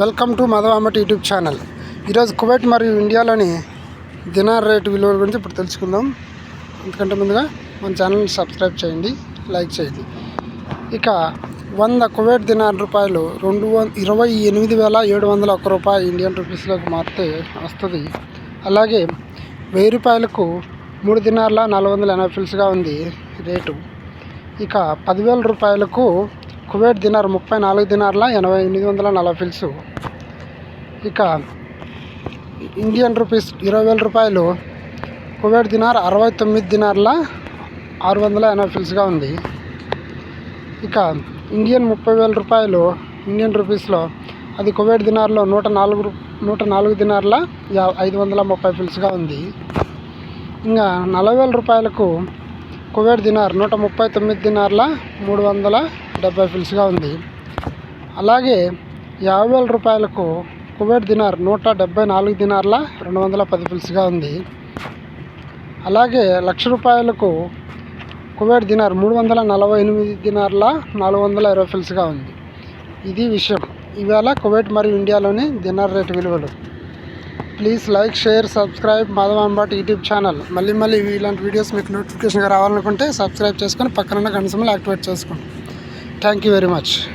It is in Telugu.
వెల్కమ్ టు మధవామటి యూట్యూబ్ ఛానల్. ఈరోజు కువైట్ మరియు ఇండియాలోని దినార్ రేటు విలువల గురించి ఇప్పుడు తెలుసుకుందాం. ఎందుకంటే ముందుగా మన ఛానల్ని సబ్స్క్రైబ్ చేయండి లైక్ చేయండి. ఇక వంద కువైట్ దినార్ రూపాయలు రెండు ఇరవై ఎనిమిది వేల ఏడు వందల ఒక్క రూపాయి ఇండియన్ రూపీస్లోకి మారితే వస్తుంది. అలాగే వెయ్యి రూపాయలకు మూడు దినార్ల నాలుగు వందల ఎనభై ఫిల్స్గా ఉంది రేటు. ఇక పదివేల రూపాయలకు కువైట్ దినార్ ముప్పై నాలుగు దినార్ల ఎనభై ఎనిమిది వందల నలభై ఫిల్సు. ఇక ఇండియన్ రూపీస్ ఇరవై వేల రూపాయలు. కువైట్ దినార్ అరవై తొమ్మిది దినార్ల ఆరు వందల ఎనభై ఫిల్స్గా ఉంది. ఇక ఇండియన్ ముప్పై వేల రూపాయలు ఇండియన్ రూపీస్లో అది కువైట్ దినార్లో నూట నాలుగు రూ- నూట నాలుగు దినార్ల యా ఐదు వందల ముప్పై ఫిల్స్గా ఉంది. ఇంకా నలభై వేల రూపాయలకు కువైట్ దినార్ నూట ముప్పై తొమ్మిది దినార్ల మూడు వందల డెబ్బై ఫిల్స్గా ఉంది. అలాగే యాభై వేల రూపాయలకు కువైట్ దినార్ నూట డెబ్బై నాలుగు దినార్ల రెండు వందల పది ఫిల్స్గా ఉంది. అలాగే లక్ష రూపాయలకు కువైట్ దినార్ మూడు వందల నలభై ఎనిమిది దినార్ల నాలుగు వందల ఇరవై ఫిల్స్గా ఉంది. ఇది విషయం. ఇవాళ కువైట్ మరియు ఇండియాలోని దినార్ రేటు విలువలు. ప్లీజ్ లైక్ షేర్ సబ్స్క్రైబ్ మాధవాంబాట్ యూట్యూబ్ ఛానల్. మళ్ళీ మళ్ళీ ఇలాంటి వీడియోస్ మీకు నోటిఫికేషన్గా రావాలనుకుంటే సబ్స్క్రైబ్ చేసుకొని పక్కన గంట యాక్టివేట్ చేసుకోండి. thank you very much.